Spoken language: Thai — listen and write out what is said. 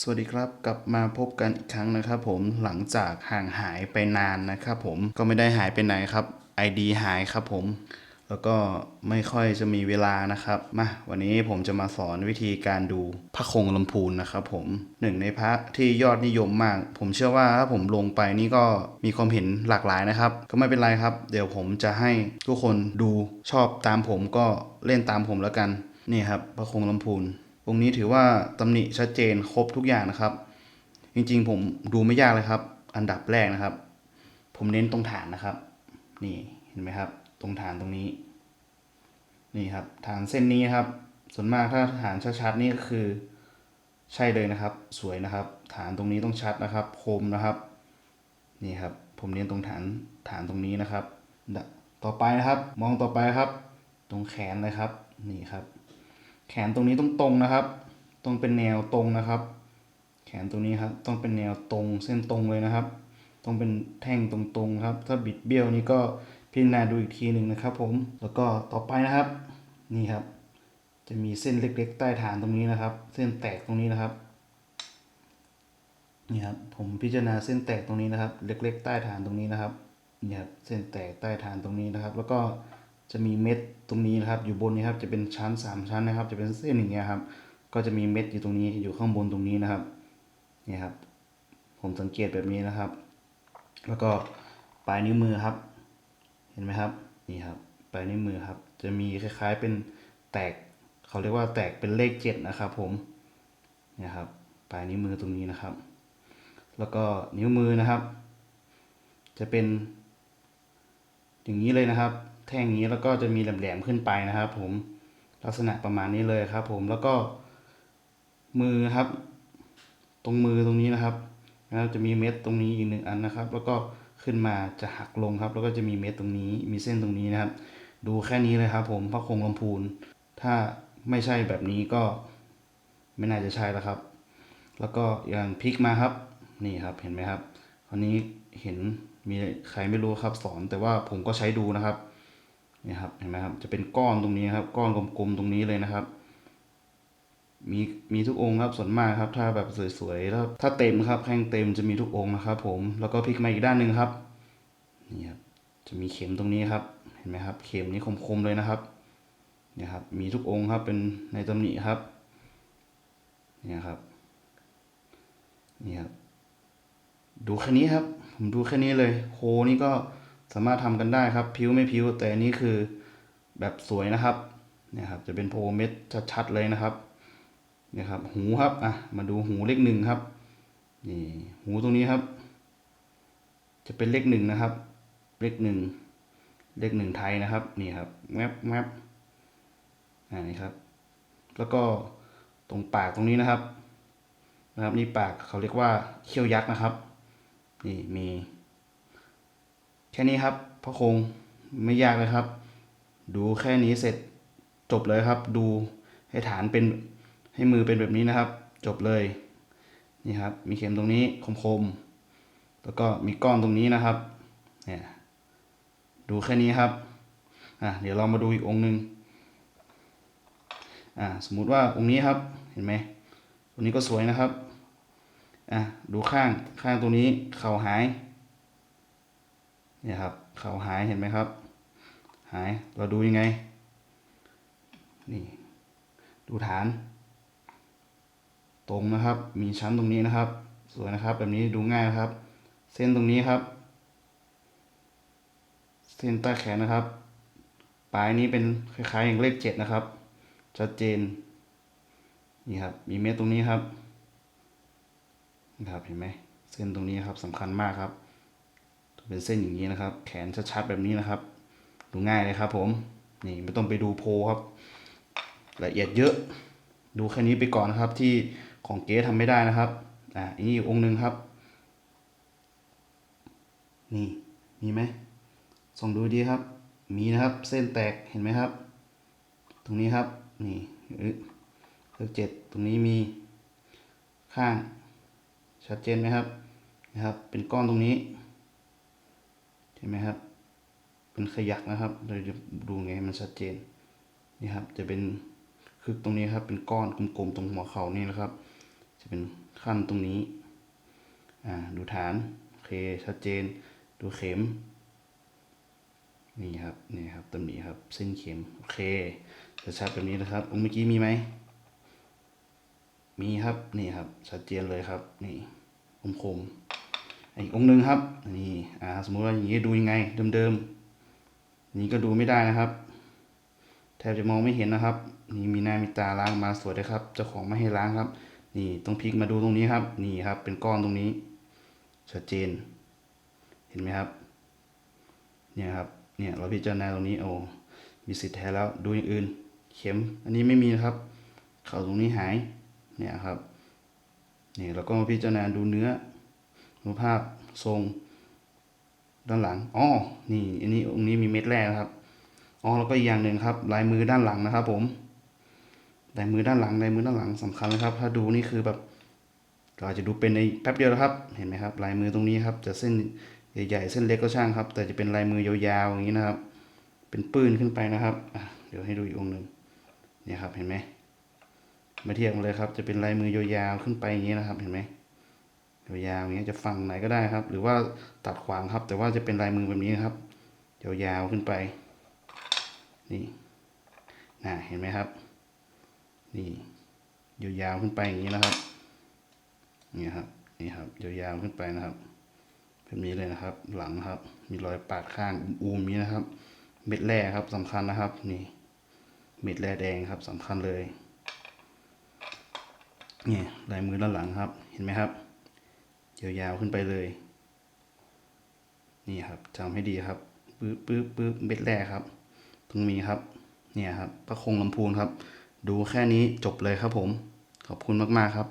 สวัสดีครับกลับมาพบกันอีกครั้งนะครับผมหลังจากห่างหายไปนานนะครับผมก็ไม่ได้หายไปไหนครับ ID หายครับผม แล้วก็ไม่ค่อยจะมีเวลานะครับมาวันนี้ผมจะมาสอนวิธีการดูพระคงลำพูนนะครับผมหนึ่งในพระที่ยอดนิยมมาก ผมเชื่อว่าถ้าผมลงไปนี่ก็มีความเห็นหลากหลายนะครับ ก็ไม่เป็นไรครับ เดี๋ยวผมจะให้ทุกคนดูชอบตามผมก็เล่นตามผมแล้วกันนี่ครับพระคงลำพูน องค์นี้ถือว่าตำหนิชัดเจนครบทุกอย่างนะครับ จริงๆผมดูไม่ยากเลยครับ อันดับแรกนะครับ ผมเน้นตรงฐานนะครับ นี่เห็นไหมครับ ตรงฐานตรงนี้ นี่ครับ ฐานเส้นนี้ครับ ส่วนมากถ้าฐานชัดๆนี่ก็คือ ใช่เลยนะครับ สวยนะครับ ฐานตรงนี้ต้องชัดนะครับคมนะครับ นี่ครับ ผมเน้นตรงฐานฐานตรงนี้นะครับ ต่อไปนะครับ มองต่อไปครับ ตรงแขนเลยครับ นี่ครับ แขนตรงนี้ต้องตรงนะครับ ต้องเป็นแนวตรงนะครับ แขนตรงนี้ครับ ต้องเป็นแนวตรงเส้นตรงเลยนะครับ ต้องเป็นแท่งตรงๆครับ ถ้าบิดเบี้ยวนี่ก็พิจารณาดูอีกทีหนึ่งนะครับ ผม แล้วก็ต่อไปนะครับ นี่ครับ จะมีเส้นเล็กๆ ใต้ฐานตรงนี้นะครับ เส้นแตกตรงนี้นะครับ นี่ครับ ผมพิจารณาเส้นแตกตรงนี้นะครับ เล็ก ๆ ใต้ฐานตรงนี้นะครับ นี่ครับ เส้นแตกใต้ฐานตรงนี้นะครับ แล้วก็ จะมีเม็ดตรงนี้นะครับ อยู่บนนี้ครับจะเป็นชั้นสามชั้นนะครับ จะเป็นเส้นอย่างเงี้ยครับ ก็จะมีเม็ดอยู่ตรงนี้อยู่ข้างบนตรงนี้นะครับนี่ครับ ผมสังเกตแบบนี้นะครับ แล้วก็ปลายนิ้วมือครับ เห็นไหมครับนี่ครับปลายนิ้วมือครับ จะมีคล้ายๆเป็นแตกเขาเรียกว่าแตกเป็นเลขเจ็ดนะครับ ผมนี่ครับปลายนิ้วมือตรงนี้นะครับ แล้วก็นิ้วมือนะครับ จะเป็น อย่างนี้เลยนะครับ แท่งนี้แล้วก็จะมีแหลมๆขึ้นไปนะครับ ผมลักษณะประมาณนี้เลยครับ ผมแล้วก็มือครับ ตรงมือตรงนี้นะครับนะครับจะมีเม็ดตรงนี้อีกหนึ่งอันนะครับ แล้วก็ขึ้นมาจะหักลงครับ แล้วก็จะมีเม็ดตรงนี้ มีเส้นตรงนี้นะครับ ดูแค่นี้เลยครับ ผมพระคงลำพูน ถ้าไม่ใช่แบบนี้ก็ไม่น่าจะใช่แล้วครับ แล้วก็อย่างพลิกมาครับ นี่ครับเห็นไหมครับคราวนี้เห็นมีใครไม่รู้ครับสอนแต่ว่าผมก็ใช้ดูนะครับ นี่ครับเห็นไหมครับจะเป็นก้อนตรงนี้ครับ ก้อนกลมๆตรงนี้เลยนะครับ มีมีทุกองค์ครับส่วนมากครับ ถ้าแบบสวยๆแล้วถ้าเต็มครับแข้งเต็มจะมีทุกองค์นะครับ ผมแล้วก็พลิกมาอีกด้านหนึ่งครับนี่ครับจะมีเข็มตรงนี้ครับ เห็นไหมครับ เข็มนี้คมๆเลยนะครับเนี่ยครับ มีทุกองค์ครับเป็นในตำหนิครับเนี่ยครับนี่ครับดูแค่นี้ครับ ผมดูแค่นี้เลย โคนี่ก็ สามารถทำกันได้ครับพิ้วไม่พิ้วแต่อันนี้คือแบบสวยนะครับเนี่ยครับจะเป็นโพเม็ดชัดๆเลยนะครับเนี่ยครับ หูครับอะมาดูหูเลขหนึ่งครับนี่หูตรงนี้ครับ จะเป็นเลขหนึ่งนะครับ เลขหนึ่งเลขหนึ่งไทยนะครับนี่ครับแมปแมปอ่านี่ครับ แล้วก็ตรงปากตรงนี้นะครับ นะครับนี่ปากเขาเรียกว่าเขี้ยวยักษ์นะครับ นี่มี แค่นี้ครับพระคงไม่ยากเลยครับ ดูแค่นี้เสร็จจบเลยครับ ดูให้ฐานเป็นให้มือเป็นแบบนี้นะครับ จบเลยนี่ครับ มีเข็มตรงนี้คมๆแล้วก็มีก้อนตรงนี้นะครับเนี่ยดูแค่นี้ครับอะเดี๋ยวเรามาดูอีกองค์หนึ่งอ่าสมมุติว่าองค์นี้ครับเห็นไหมองค์นี้ก็สวยนะครับอะดูข้างข้างตรงนี้เข่าหาย เนี่ยครับเขาหายเห็นไหมครับ หายเราดูยังไง นี่ ดูฐาน ตรงนะครับ มีชั้นตรงนี้นะครับ สวยนะครับ แบบนี้ดูง่ายนะครับ เส้นตรงนี้ครับ เส้นใต้แขนนะครับ ปลายนี้เป็นคล้ายๆอย่างเลขเจ็ดนะครับชัดเจนนี่ครับ มีเม็ดตรงนี้ครับนะครับเห็นไหมเส้นตรงนี้ครับสำคัญมากครับ เป็นเส้นอย่างนี้นะครับ แขนชัดๆแบบนี้นะครับ ดูง่ายเลยครับ ผมนี่ไม่ต้องไปดูโพลครับ ละเอียดเยอะ ดูแค่นี้ไปก่อนนะครับ ที่ของเก๊ทำไม่ได้นะครับอ่าอันนี้อีกองค์หนึ่งครับ นี่มีไหมส่องดูดีครับ มีนะครับ เส้นแตกเห็นไหมครับ ตรงนี้ครับ นี่เลขเจ็ดตรงนี้มีข้างชัดเจนไหมครับนะครับ เป็นก้อนตรงนี้ เห็นไหมครับ เป็นขยักนะครับ เราจะดูไงมันชัดเจนนี่ครับ จะเป็นคือตรงนี้ครับ เป็นก้อนกลมๆตรงหัวเข่านี่นะครับ จะเป็นขั้นตรงนี้อ่าดูฐานโอเคชัดเจน ดูเข็มนี่ครับนี่ครับตำหนิครับเส้นเข็มโอเคจะชัดแบบนี้นะครับองเมื่อกี้มีไหมมีครับนี่ครับชัดเจนเลยครับ นี่คมคมๆ อีกองค์หนึ่งครับนี่อ่าสมมุติว่าอย่างนี้ดูยังไงเดิมๆนี่ก็ดูไม่ได้นะครับ แทบจะมองไม่เห็นนะครับ นี่มีหน้ามีตาล้างมาสวยเลยครับเจ้าของไม่ให้ล้างครับ นี่ต้องพลิกมาดูตรงนี้ครับ นี่ครับเป็นก้อนตรงนี้ชัดเจน เห็นไหมครับ เนี่ยครับเนี่ยเราพิจารณาตรงนี้โอ้มีสิทธิ์แท้แล้วดูอย่างอื่น เข็มอันนี้ไม่มีนะครับ เข่าตรงนี้หายเนี่ยครับนี่เราก็มาพิจารณาดูเนื้อ ดูภาพทรงด้านหลังอ๋อนี่อันนี้องค์นี้มีเม็ดแรกนะครับอ๋อแล้วก็อีกอย่างหนึ่งครับลายมือด้านหลังนะครับ ผมลายมือด้านหลังลายมือด้านหลังสำคัญนะครับ ถ้าดูนี่คือแบบเราอาจจะดูเป็นในแป๊บเดียวนะครับ เห็นไหมครับ ลายมือตรงนี้ครับ จะเส้นใหญ่ๆเส้นเล็กก็ช่างครับ แต่จะเป็นลายมือยาวๆอย่างนี้นะครับ เป็นปื้นขึ้นไปนะครับเดี๋ยวให้ดูอีกองค์หนึ่งเนี่ยครับเห็นไหมมาเทียบกันเลยครับ จะเป็นลายมือยาวๆขึ้นไปอย่างนี้นะครับ เห็นไหม ยาวๆอย่างนี้ยจะฝั่งไหนก็ได้ครับ หรือว่าตัดขวางครับ แต่ว่าจะเป็นลายมือแบบนี้นะครับยาวๆขึ้นไป นี่นะเห็นไหมครับ นี่ยาวๆขึ้นไปอย่างนี้นะครับนี่ครับนี่ครับยาวๆขึ้นไปนะครับแบบนี้เลยนะครับ หลังครับ มีรอยปาดข้างอูมๆนี้นะครับ เม็ดแร่ครับสำคัญนะครับ นี่ เม็ดแร่แดงครับสำคัญเลยนี่ลายมือด้านหลังครับ เห็นไหมครับ ยาวๆขึ้นไปเลย นี่ครับจำให้ดีครับปึ๊บปึ๊บปึ๊บเม็ดแรกครับ ตรงนี้ครับ เนี่ยครับพระคงลำพูนครับ ดูแค่นี้จบเลยครับผม ขอบคุณมากๆครับ